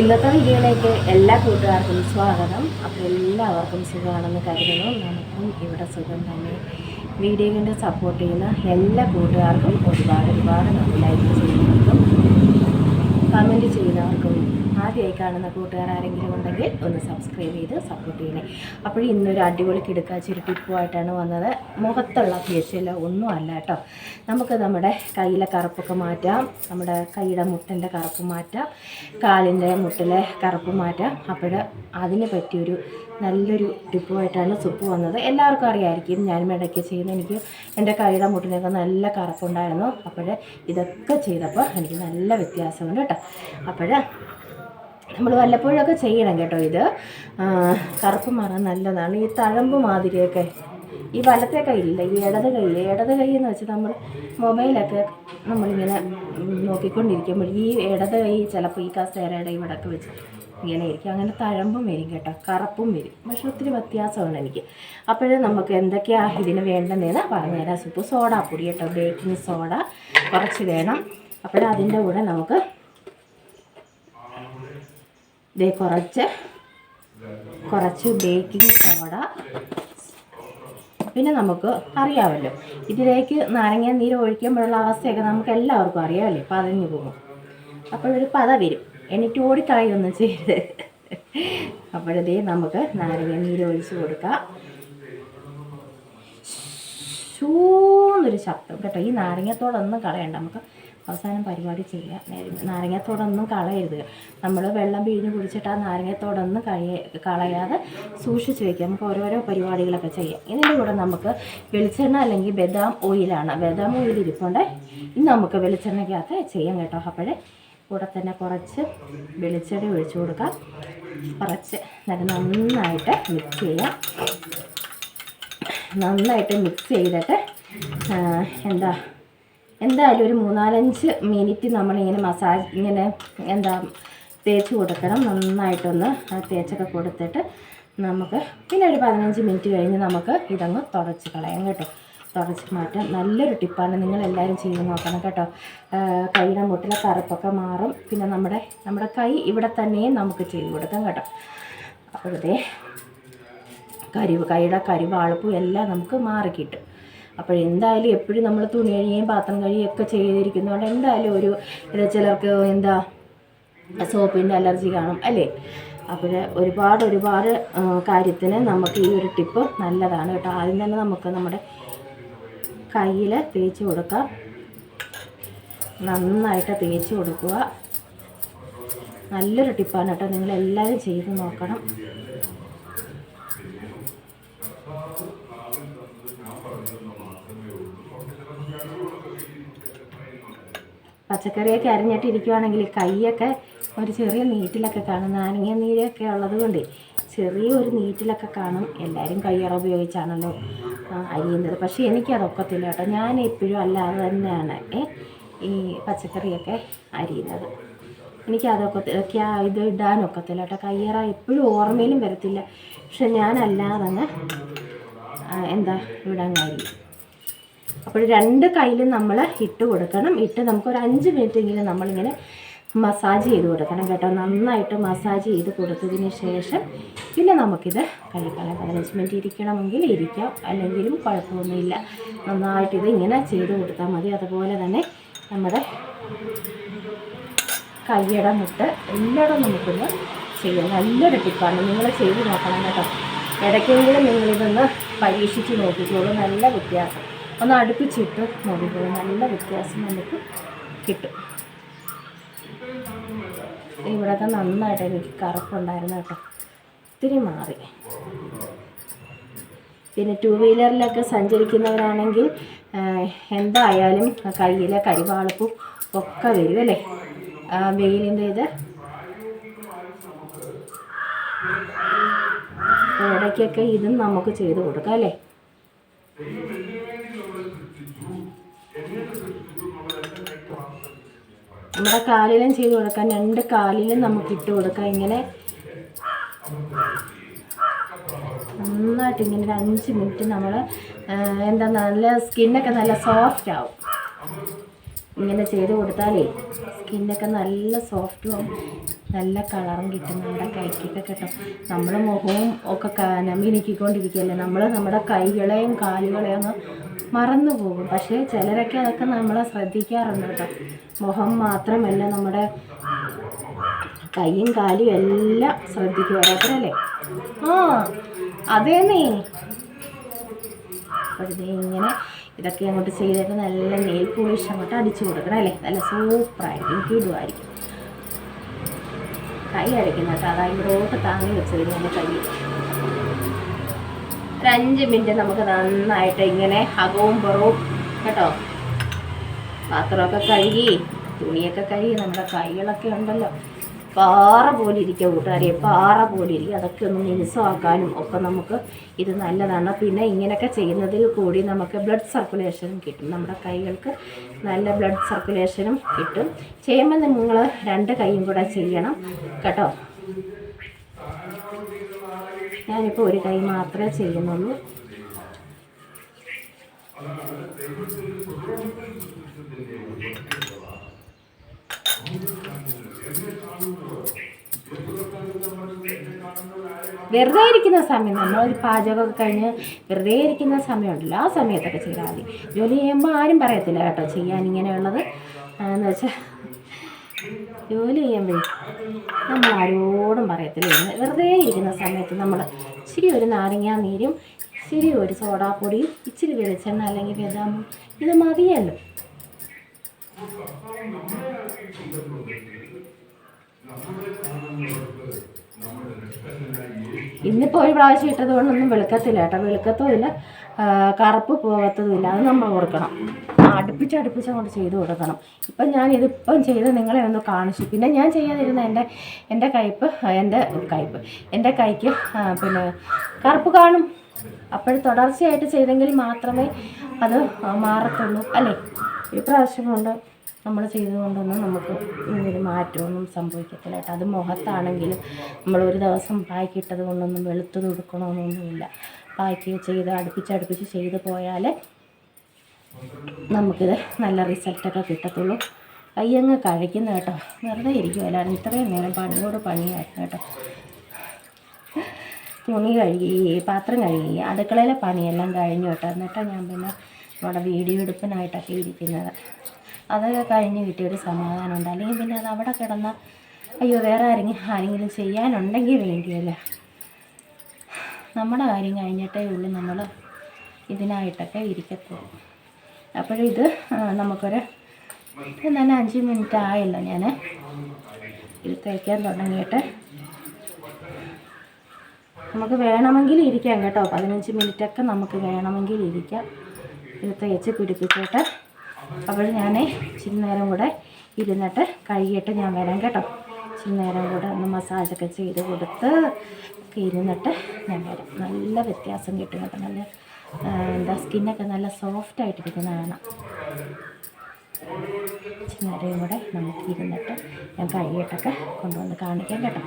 ഇന്നത്തെ വീഡിയോയിലേക്ക് എല്ലാ കൂട്ടുകാർക്കും സ്വാഗതം. അപ്പോൾ എല്ലാവർക്കും സുഖമാണെന്ന് കരുതുന്നു. നമുക്കും ഇവിടെ സുഖം തന്നെ. വീഡിയോ സപ്പോർട്ട് ചെയ്യുന്ന എല്ലാ കൂട്ടുകാർക്കും ഒരുപാട് ഒരുപാട് ലൈക്ക് ചെയ്യുന്നവർക്കും കമന്റ് ചെയ്യുന്നവർക്കും ആദ്യമായി കാണുന്ന കൂട്ടുകാർ ആരെങ്കിലും ഉണ്ടെങ്കിൽ ഒന്ന് സബ്സ്ക്രൈബ് ചെയ്ത് സപ്പോർട്ട് ചെയ്യണേ. അപ്പോൾ ഇന്നൊരു അടിപൊളി കിടക്കാച്ചൊരു ടിപ്പുമായിട്ടാണ് വന്നത്. മുഖത്തുള്ള ഫേഷ്യലോ ഒന്നും അല്ല കേട്ടോ. നമുക്ക് നമ്മുടെ കയ്യിലെ കറുപ്പൊക്കെ മാറ്റാം. നമ്മുടെ കൈയുടെ മുട്ടിന്റെ കറുപ്പ് മാറ്റാം. കാലിന്റെ മുട്ടിലെ കറുപ്പ് മാറ്റാം. അപ്പോൾ അതിന് പറ്റിയൊരു നല്ലൊരു ടിപ്പുമായിട്ടാണ് സുപ്പ് വന്നത്. എല്ലാവർക്കും അറിയാമായിരിക്കും ഞാൻ ഇടയ്ക്ക് ചെയ്യുന്ന എനിക്ക് എന്റെ കൈയുടെ മുട്ടിനൊക്കെ നല്ല കറുപ്പുണ്ടായിരുന്നു. അപ്പോൾ ഇതൊക്കെ ചെയ്തപ്പോൾ എനിക്ക് നല്ല വ്യത്യാസമുണ്ട് കേട്ടോ. അപ്പോൾ നമ്മൾ വല്ലപ്പോഴൊക്കെ ചെയ്യണം കേട്ടോ ഇത്. കറുപ്പ് മാറാൻ നല്ലതാണ്. ഈ തഴമ്പ് മാതിരിയൊക്കെ. ഈ വലത്തെ കൈയില്ല ഈ ഇടത് കൈ ഇടത് കൈ എന്ന് വെച്ചാൽ നമ്മൾ മൊബൈലൊക്കെ നമ്മളിങ്ങനെ നോക്കിക്കൊണ്ടിരിക്കുമ്പോൾ ഈ ഇടത് കൈ ചിലപ്പോൾ ഈ കസേരയുടെ ഇവിടൊക്കെ വെച്ച് ഇങ്ങനെ ഇരിക്കും. അങ്ങനെ തഴമ്പും വരും കേട്ടോ. കറുപ്പും വരും. പക്ഷെ ഒത്തിരി വ്യത്യാസമാണ് എനിക്ക്. അപ്പോഴേ നമുക്ക് എന്തൊക്കെയാണ് ഇതിന് വേണ്ടതെന്ന് പറഞ്ഞുതരാം സോഡാ സോഡാപ്പൊടി കേട്ടോ. ബേക്കിംഗ് സോഡ കുറച്ച് വേണം. അപ്പോഴതിന്റെ കൂടെ നമുക്ക് ദേ കുറച്ച്. കുറച്ച് ബേക്കിംഗ് സോഡ പിന്നെ നമുക്ക് അറിയാമല്ലോ. ഇതിലേക്ക് നാരങ്ങ നീര് ഒഴിക്കുമ്പോഴുള്ള അവസ്ഥയൊക്കെ നമുക്ക് എല്ലാവർക്കും അറിയാമല്ലേ? പതഞ്ഞു പോകും. അപ്പോഴൊരു പത വരും. എന്നിട്ട് ഓടിക്കളയൊന്നും ചെയ്ത് അപ്പോഴതേ നമുക്ക് നാരങ്ങ നീര് ഒഴിച്ച് കൊടുക്കാം. ഷൂന്നൊരു ശബ്ദം കേട്ടോ. ഈ നാരങ്ങത്തോടൊന്നും കളയണ്ട. നമുക്ക് അവസാനം പരിപാടി ചെയ്യാം. നേര- നാരങ്ങത്തോടൊന്നും കളയരുത്. നമ്മൾ വെള്ളം പിഴിഞ്ഞ് കുടിച്ചിട്ട് ആ നാരങ്ങത്തോടൊന്നും കഴിയ കളയാതെ സൂക്ഷിച്ച് വയ്ക്കാം നമുക്ക് ഓരോരോ പരിപാടികളൊക്കെ ചെയ്യാം. ഇതിന്റെ കൂടെ നമുക്ക് വെളിച്ചെണ്ണ അല്ലെങ്കിൽ ബദാം ഓയിലാണ്. ബദാം ഓയിൽ ഇരിപ്പുണ്ട്. ഇന്ന് നമുക്ക് വെളിച്ചെണ്ണയ്ക്കകത്ത് ചെയ്യാം കേട്ടോ. അപ്പോഴേ കൂടെ തന്നെ കുറച്ച് വെളിച്ചെണ്ണ ഒഴിച്ചു കൊടുക്കാം. കുറച്ച് നല്ല നന്നായിട്ട് മിക്സ് ചെയ്യാം. നന്നായിട്ട് മിക്സ് ചെയ്തിട്ട് എന്താ എന്തായാലും ഒരു മൂന്നാലഞ്ച് മിനിറ്റ് നമ്മളിങ്ങനെ മസാജ് ഇങ്ങനെ എന്താ തേച്ച് കൊടുക്കണം. നന്നായിട്ടൊന്ന് തേച്ചൊക്കെ കൊടുത്തിട്ട് നമുക്ക് പിന്നെ ഒരു പതിനഞ്ച് മിനിറ്റ് കഴിഞ്ഞ് നമുക്ക് ഇതങ്ങ് തുടച്ച് കളയാം കേട്ടോ. തുടച്ച് മാറ്റാം. നല്ലൊരു ടിപ്പാണ്. നിങ്ങൾ എല്ലാവരും ചെയ്ത് നോക്കണം കേട്ടോ. കൈയുടെ മുട്ടിലെ കറുപ്പൊക്കെ മാറും. പിന്നെ നമ്മുടെ നമ്മുടെ കൈ ഇവിടെ തന്നെയും നമുക്ക് ചെയ്ത് കൊടുക്കാം കേട്ടോ. അപ്പോഴത്തെ കരിവ് കൈയുടെ കരിവാളുപ്പും എല്ലാം നമുക്ക് മാറിക്കിട്ടും. അപ്പോൾ എന്തായാലും എപ്പോഴും നമ്മൾ തുണി കഴിയുകയും പാത്രം കഴിയുകയും ഒക്കെ ചെയ്തിരിക്കുന്നതുകൊണ്ട് എന്തായാലും ഒരു ചിലർക്ക് എന്താ സോപ്പിന്റെ അലർജി കാണും അല്ലേ? അപ്പോൾ ഒരുപാട് ഒരുപാട് കാര്യത്തിന് നമുക്ക് ഈ ഒരു ടിപ്പ് നല്ലതാണ് കേട്ടോ. ആദ്യം തന്നെ നമുക്ക് നമ്മുടെ കയ്യിൽ തേച്ച് കൊടുക്കാം. നന്നായിട്ട് തേച്ച് കൊടുക്കുക. നല്ലൊരു ടിപ്പാണ് കേട്ടോ. നിങ്ങളെല്ലാവരും ചെയ്ത് നോക്കണം. പച്ചക്കറിയൊക്കെ അരിഞ്ഞിട്ട് ഇരിക്കുവാണെങ്കിൽ കൈയൊക്കെ ഒരു ചെറിയ നീറ്റിലൊക്കെ കാണും. നാരങ്ങ നീരൊക്കെ ഉള്ളത് കൊണ്ട് ചെറിയ ഒരു നീറ്റിലൊക്കെ കാണും. എല്ലാവരും കയ്യറ ഉപയോഗിച്ചാണല്ലോ അരിയുന്നത്. പക്ഷേ എനിക്കതൊക്കത്തില്ല കേട്ടോ. ഞാൻ എപ്പോഴും അല്ലാതെ തന്നെയാണ് ഈ പച്ചക്കറിയൊക്കെ അരിയുന്നത്. എനിക്കതൊക്കെ ഇത് ഇടാനൊക്കത്തില്ല കേട്ടോ. കയ്യറ എപ്പോഴും ഓർമ്മയിലും വരത്തില്ല. പക്ഷെ ഞാനല്ലാതെ എന്താ ഇടാൻ കാര്യം അപ്പോൾ രണ്ട് കയ്യിലും നമ്മൾ ഇട്ട് കൊടുക്കണം. ഇട്ട് നമുക്ക് ഒരു അഞ്ച് മിനിറ്റെങ്കിലും നമ്മളിങ്ങനെ മസാജ് ചെയ്ത് കൊടുക്കണം കേട്ടോ. നന്നായിട്ട് മസാജ് ചെയ്ത് കൊടുത്തതിന് ശേഷം പിന്നെ നമുക്കിത് കഴിക്കണം. പതിനഞ്ച് മിനിറ്റ് ഇരിക്കണമെങ്കിൽ ഇരിക്കാം. അല്ലെങ്കിലും കുഴപ്പമൊന്നുമില്ല. നന്നായിട്ട് ഇത് ഇങ്ങനെ ചെയ്ത് കൊടുത്താൽ മതി. അതുപോലെ തന്നെ നമ്മുടെ കയ്യട മുട്ട് എല്ലായിടും നമുക്കൊന്ന് ചെയ്യാം. നല്ലൊരു ടിപ്പാണ്. നിങ്ങൾ ചെയ്ത് നോക്കണം കേട്ടോ. ഇടയ്ക്കെങ്കിലും നിങ്ങളിതൊന്ന് പരീക്ഷിച്ച് നോക്കിക്കോളൂ. നല്ല വ്യത്യാസം. ഒന്ന് അടുപ്പിച്ചിട്ട് നോക്കിക്കോളൂ നല്ല വ്യത്യാസം നമുക്ക് കിട്ടും. ഇവിടെയൊക്കെ നന്നായിട്ട് എനിക്ക് കറുപ്പുണ്ടായിരുന്നു കേട്ടോ. ഒത്തിരി മാറി. പിന്നെ ടൂ വീലറിലൊക്കെ സഞ്ചരിക്കുന്നവരാണെങ്കിൽ എന്തായാലും കയ്യിലെ കരിവാളപ്പും ഒക്കെ വരും അല്ലേ? വെയിലിന്റെ ഇത്. ഇടയ്ക്കൊക്കെ ഇതും നമുക്ക് ചെയ്ത് കൊടുക്കാം അല്ലേ? നമ്മുടെ കാലിലും ചെയ്ത് കൊടുക്കാം രണ്ട് കാലിലും നമുക്ക് ഇട്ട് കൊടുക്കാം. ഇങ്ങനെ നന്നായിട്ട് ഇങ്ങനെ ഒരു അഞ്ച് മിനിറ്റ് നമ്മൾ എന്താ നല്ല സ്കിന്നൊക്കെ നല്ല സോഫ്റ്റ് ആവും. ഇങ്ങനെ ചെയ്ത് കൊടുത്താലേ സ്കിന്നൊക്കെ നല്ല സോഫ്റ്റും നല്ല കളറും കിട്ടും നമ്മുടെ കൈക്കൊക്കെ കിട്ടും. നമ്മൾ മുഖവും ഒക്കെ മിനുക്കിക്കൊണ്ടിരിക്കുകയല്ലേ നമ്മൾ നമ്മുടെ കൈകളെയും കാലുകളെയും അങ്ങ് മറന്നു പോകും. പക്ഷേ ചിലരൊക്കെ അതൊക്കെ നമ്മളെ ശ്രദ്ധിക്കാറുണ്ട് കേട്ടോ. മുഖം മാത്രമല്ല നമ്മുടെ കൈയും കാലും എല്ലാം ശ്രദ്ധിക്കും ഓരോരുത്തരല്ലേ ആ അതേന്നേ. ഇങ്ങനെ ഇതൊക്കെ അങ്ങോട്ട് ചെയ്തിട്ട് നല്ല നെയിൽ പോളിഷ് അങ്ങോട്ട് അടിച്ചു കൊടുക്കണം അല്ലേ? നല്ല സൂപ്പറായിരിക്കും കിടുമായിരിക്കും കൈ അടിക്കുന്ന കേട്ടോ. അതാ ഇവിടോട്ട് താങ്ങി വെച്ചത് ഞാൻ കൈ. ഒരു അഞ്ച് മിനിറ്റ് നമുക്ക് നന്നായിട്ട് ഇങ്ങനെ അകവും പുറവും കേട്ടോ. പാത്രമൊക്കെ കഴുകി തുണിയൊക്കെ കഴുകി നമ്മുടെ കൈകളൊക്കെ ഉണ്ടല്ലോ. പാറ പോലെ ഇരിക്കുക കൂട്ടുകാരെ പാറ പോലെ ഇരിക്കുക അതൊക്കെ ഒന്ന് മിനുസമാക്കാനും ഒക്കെ നമുക്ക് ഇത് നല്ലതാണ്. പിന്നെ ഇങ്ങനെയൊക്കെ ചെയ്യുന്നതിൽ കൂടി നമുക്ക് ബ്ലഡ് സർക്കുലേഷനും കിട്ടും. നമ്മുടെ കൈകൾക്ക് നല്ല ബ്ലഡ് സർക്കുലേഷനും കിട്ടും. ചെയ്യുമ്പോൾ നിങ്ങൾ രണ്ട് കൈയും കൂടെ ചെയ്യണം കേട്ടോ. ഞാനിപ്പോൾ ഒരു കൈ മാത്രമേ ചെയ്യുന്നുള്ളൂ. വെറുതെ ഇരിക്കുന്ന സമയം നമ്മളൊരു പാചകമൊക്കെ കഴിഞ്ഞ് വെറുതെ ഇരിക്കുന്ന സമയമുണ്ടല്ലോ ആ സമയത്തൊക്കെ ചെയ്താൽ മതി. ജോലി ചെയ്യുമ്പോൾ ആരും പറയത്തില്ല കേട്ടോ ചെയ്യാൻ ഇങ്ങനെയുള്ളത്. എന്ന് വെച്ചാൽ ജോലി ചെയ്യുമ്പോഴേ നമ്മൾ ആരോടും പറയത്തില്ല. വെറുതെ ഇരിക്കുന്ന സമയത്ത് നമ്മൾ ഇച്ചിരി ഒരു നാരങ്ങാ നീരും ഇച്ചിരി ഒരു സോഡാപ്പൊടിയും ഇച്ചിരി വെളിച്ചെണ്ണ അല്ലെങ്കിൽ ബദാമും ഇത് മതിയല്ലോ. ഇന്നിപ്പോൾ ഒരു പ്രാവശ്യം ഇട്ടത് കൊണ്ടൊന്നും വെളുക്കത്തില്ല കേട്ടോ. വെളുക്കത്തുമില്ല. കറുപ്പ് പോകത്തതുമില്ല അത് നമ്മൾ കൊടുക്കണം അടുപ്പിച്ച് അടുപ്പിച്ച് അങ്ങോട്ട് ചെയ്ത് കൊടുക്കണം. ഇപ്പം ഞാൻ ഇതിപ്പം ചെയ്ത് നിങ്ങളെ ഒന്ന് കാണിച്ചു. പിന്നെ ഞാൻ ചെയ്യാതിരുന്ന എന്റെ എന്റെ കയ്പ്പ് എന്റെ കയ്പ്പ് എന്റെ കൈക്ക് പിന്നെ കറുപ്പ് കാണും. അപ്പോൾ തുടർച്ചയായിട്ട് ചെയ്തെങ്കിൽ മാത്രമേ അത് മാറത്തുള്ളൂ. അല്ലേ? ഈ പ്രാവശ്യം കൊണ്ട് നമ്മൾ ചെയ്തുകൊണ്ടൊന്നും നമുക്ക് ഒരു മാറ്റമൊന്നും സംഭവിക്കത്തില്ല കേട്ടോ അത് മുഖത്താണെങ്കിലും നമ്മൾ ഒരു ദിവസം പായ്ക്കിട്ടത് കൊണ്ടൊന്നും വെളുത്ത് കൊടുക്കണമെന്നൊന്നുമില്ല പായ്ക്ക് ചെയ്ത് അടുപ്പിച്ച് അടുപ്പിച്ച് ചെയ്ത് പോയാൽ നമുക്കിത് നല്ല റിസൾട്ടൊക്കെ കിട്ടത്തുള്ളൂ. കയ്യങ്ങ് കഴിക്കുന്ന കേട്ടോ. വെറുതെ ഇരിക്കുമല്ലായിരുന്നു ഇത്രയും നേരം പണിയോട് പണിയായിരുന്നു കേട്ടോ. തുണി കഴുകി പാത്രം കഴുകി അടുക്കളയിലെ പണിയെല്ലാം കഴിഞ്ഞു കേട്ടോ. എന്നിട്ടാണ് ഞാൻ പിന്നെ നമ്മുടെ വീഡിയോ എടുപ്പിനായിട്ടൊക്കെ ഇരിക്കുന്നത്. അതൊക്കെ കഴിഞ്ഞ് കിട്ടിയൊരു സമാധാനമുണ്ട്. അല്ലെങ്കിൽ പിന്നെ അത് അവിടെ കിടന്ന അയ്യോ വേറെ ആരെങ്കിലും ആരെങ്കിലും ചെയ്യാനുണ്ടെങ്കിൽ വേണ്ടിയല്ലേ. നമ്മുടെ കാര്യം കഴിഞ്ഞിട്ടേ ഉള്ളൂ. നമ്മൾ ഇതിനായിട്ടൊക്കെ ഇരിക്കത്തുള്ളൂ. അപ്പോഴിത് നമുക്കൊരു തന്നെ അഞ്ച് മിനിറ്റ് ആയല്ലോ ഞാൻ ഇത് തേക്കാൻ തുടങ്ങിയിട്ട്. നമുക്ക് വേണമെങ്കിൽ ഇരിക്കാം കേട്ടോ. പതിനഞ്ച് മിനിറ്റൊക്കെ നമുക്ക് വേണമെങ്കിൽ ഇരിക്കാം. ഇത് തേച്ച് പിടിപ്പിച്ചിട്ട്. അപ്പോൾ ഞാൻ ഇച്ചിരി നേരം കൂടെ ഇരുന്നിട്ട് കഴുകിയിട്ട് ഞാൻ വരാം കേട്ടോ. ഇച്ചിരി നേരം കൂടെ ഒന്ന് മസാജൊക്കെ ചെയ്ത് കൊടുത്ത് ഒക്കെ ഇരുന്നിട്ട് ഞാൻ വരാം. നല്ല വ്യത്യാസം കിട്ടും കേട്ടോ. നല്ല എന്താ സ്കിന്നൊക്കെ നല്ല സോഫ്റ്റ് ആയിട്ടിരിക്കുന്ന കാണാം. ഇച്ചിരി നേരം കൂടെ നമുക്ക് ഇരുന്നിട്ട് ഞാൻ കഴുകിയിട്ടൊക്കെ കൊണ്ടുവന്ന് കാണിക്കാം കേട്ടോ.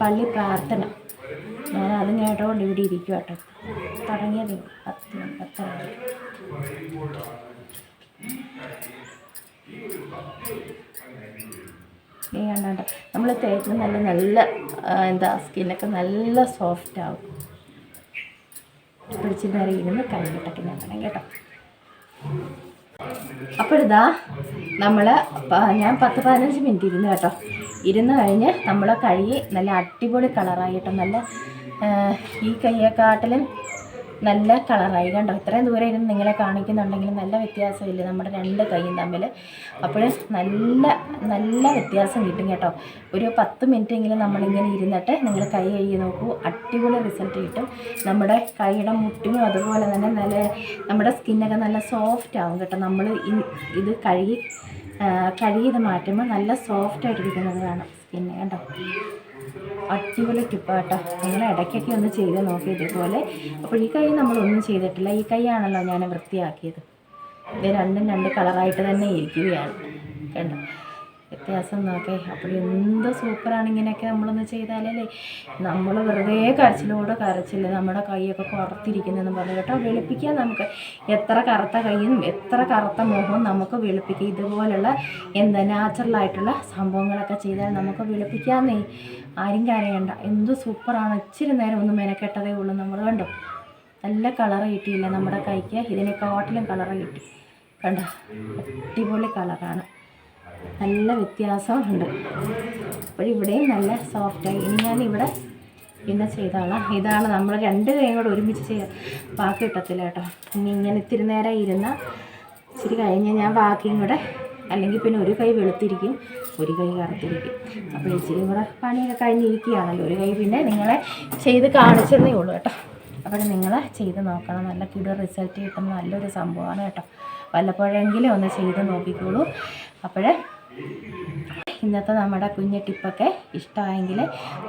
പള്ളി പ്രാർത്ഥന. ഞാൻ അത് കേട്ടോണ്ട് ഇവിടെ ഇരിക്കും കേട്ടോ. തുടങ്ങിയത് പത്ത് പത്തര. നീ കണ്ടാണ്ട നമ്മൾ തേക്കുന്ന നല്ല നല്ല എന്താ സ്കിന്നൊക്കെ നല്ല സോഫ്റ്റ് ആവും. പിടിച്ച് ഇരുന്ന് കഴിഞ്ഞിട്ടൊക്കെ ഞാൻ വേണം കേട്ടോ. അപ്പോഴിതാ നമ്മൾ ഞാൻ പത്ത് പതിനഞ്ച് മിനിറ്റ് ഇരുന്ന് കേട്ടോ. ഇരുന്ന് കഴിഞ്ഞ് നമ്മൾ കഴുകി നല്ല അടിപൊളി കളറായിട്ട് നല്ല ഈ കയ്യെക്കാട്ടിലും നല്ല കളറായി. കണ്ടോ? ഇത്രയും ദൂരം ഇരുന്ന് നിങ്ങളെ കാണിക്കുന്നുണ്ടെങ്കിൽ നല്ല വ്യത്യാസമില്ല. നമ്മുടെ രണ്ട് കൈയും തമ്മിൽ അപ്പോൾ നല്ല നല്ല വ്യത്യാസം കിട്ടും കേട്ടോ. ഒരു പത്ത് മിനിറ്റെങ്കിലും നമ്മളിങ്ങനെ ഇരുന്നിട്ട് നിങ്ങൾ കൈ കഴുകി നോക്കൂ. അടിപൊളി റിസൾട്ട് കിട്ടും. നമ്മുടെ കൈയുടെ മുട്ടിനും അതുപോലെ തന്നെ നല്ല നമ്മുടെ സ്കിന്നൊക്കെ നല്ല സോഫ്റ്റ് ആവും കേട്ടോ. നമ്മൾ ഇത് കഴുകി കഴുകി ഇത് മാറ്റുമ്പോൾ നല്ല സോഫ്റ്റ് ആയിട്ടിരിക്കുന്നത് കാണാം സ്കിന്ന്. കേട്ടോ അടിപൊളി ടിപ്പ് കേട്ടോ നിങ്ങൾ ഇടയ്ക്കൊക്കെ ഒന്ന് ചെയ്ത് നോക്കി ഇതുപോലെ. അപ്പോൾ ഈ കൈ നമ്മളൊന്നും ചെയ്തിട്ടില്ല. ഈ കൈയാണല്ലോ ഞാൻ വൃത്തിയാക്കിയത്. ഇത് രണ്ടും രണ്ട് കളറായിട്ട് തന്നെ ഇരിക്കുകയാണ്. കണ്ടോ? വ്യത്യാസം നോക്കേ അപ്പോൾ എന്ത് സൂപ്പറാണ് ഇങ്ങനെയൊക്കെ നമ്മളൊന്ന് ചെയ്താലല്ലേ നമ്മൾ വെറുതെ കരച്ചിലോട് കരച്ചില്ല നമ്മുടെ കൈയൊക്കെ കുറത്തിരിക്കുന്നതെന്ന് പറഞ്ഞു. കേട്ടോ വെളുപ്പിക്കാൻ നമുക്ക് എത്ര കറുത്ത കൈയും എത്ര കറുത്ത മുഖവും നമുക്ക് വെളുപ്പിക്കാം. ഇതുപോലുള്ള എന്താ നാച്ചുറലായിട്ടുള്ള സംഭവങ്ങളൊക്കെ ചെയ്താൽ നമുക്ക് വെളുപ്പിക്കാമെന്നേ ആരും കരയണ്ട. എന്ത് സൂപ്പറാണ്. ഇച്ചിരി നേരം ഒന്ന് മെനക്കെട്ടതേ ഉള്ളൂ നമ്മൾ കണ്ടോ? നല്ല കളർ കിട്ടിയില്ല നമ്മുടെ കൈക്ക്. ഇതിനെക്കാട്ടിലും കളർ കിട്ടി. കണ്ടോ? അടിപൊളി കളറാണ് നല്ല വ്യത്യാസമുണ്ട്. അപ്പോൾ ഇവിടെയും നല്ല സോഫ്റ്റായി ഇനി ഞാൻ ഇവിടെ പിന്നെ ചെയ്തോളാം ഇതാണ് നമ്മൾ രണ്ട് കൈയും കൂടെ ഒരുമിച്ച് ചെയ്യാം ബാക്കി കിട്ടത്തില്ല കേട്ടോ. ഇനി ഇങ്ങനെ ഇത്തിരി നേരം ഇരുന്ന ഇച്ചിരി കഴിഞ്ഞ് ഞാൻ ബാക്കിയും കൂടെ അല്ലെങ്കിൽ പിന്നെ ഒരു കൈ വെളുത്തിരിക്കും ഒരു കൈ കറുത്തിരിക്കും. അപ്പോൾ ഇച്ചിരി കൂടെ പണിയൊക്കെ കഴിഞ്ഞിരിക്കുകയാണല്ലോ. ഒരു കൈ പിന്നെ നിങ്ങളെ ചെയ്ത് കാണിച്ചതേ ഉള്ളൂ കേട്ടോ. അപ്പോൾ നിങ്ങൾ ചെയ്ത് നോക്കണം. നല്ല കിട റിസൾട്ട് കിട്ടുന്ന നല്ലൊരു സംഭവമാണ് കേട്ടോ. വല്ലപ്പോഴെങ്കിലും ഒന്ന് ചെയ്ത് നോക്കിക്കോളൂ. അപ്പോൾ ഇന്നത്തെ നമ്മുടെ കുഞ്ഞു ടിപ്പൊക്കെ ഇഷ്ടമായെങ്കിൽ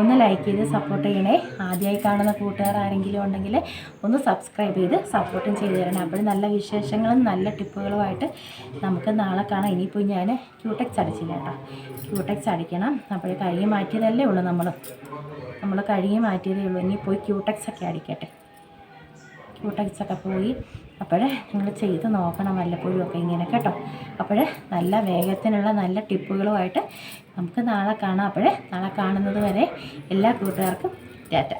ഒന്ന് ലൈക്ക് ചെയ്ത് സപ്പോർട്ട് ചെയ്യണേ. ആദ്യമായി കാണുന്ന കൂട്ടുകാർ ആരെങ്കിലും ഉണ്ടെങ്കിൽ ഒന്ന് സബ്സ്ക്രൈബ് ചെയ്ത് സപ്പോർട്ടും ചെയ്ത് തരണേ. അപ്പോൾ നല്ല വിശേഷങ്ങളും നല്ല ടിപ്പുകളുമായിട്ട് നമുക്ക് നാളെ കാണാം. ഇനിയിപ്പോൾ ഞാൻ ക്യൂടെക്സ് അടിച്ചില്ല കേട്ടോ. ക്യൂടെക്സ് അടിക്കണം. അപ്പോൾ കഴുകി മാറ്റിയതല്ലേ ഉള്ളൂ നമ്മൾ. നമ്മൾ കഴുകി മാറ്റിയതേ ഉള്ളൂ. ഇനി പോയി ക്യൂടെക്സ് ഒക്കെ അടിക്കട്ടെ. ക്യൂടെക്സ് ഒക്കെ പോയി അപ്പോൾ നിങ്ങൾ ചെയ്ത് നോക്കണം വല്ലപ്പോഴും ഒക്കെ ഇങ്ങനെ കേട്ടോ. അപ്പോൾ നല്ല വേഗത്തിനുള്ള നല്ല ടിപ്പുകളുമായിട്ട് നമുക്ക് നാളെ കാണാം. അപ്പോൾ നാളെ കാണുന്നത് വരെ എല്ലാ കൂട്ടുകാർക്കും ടാറ്റ.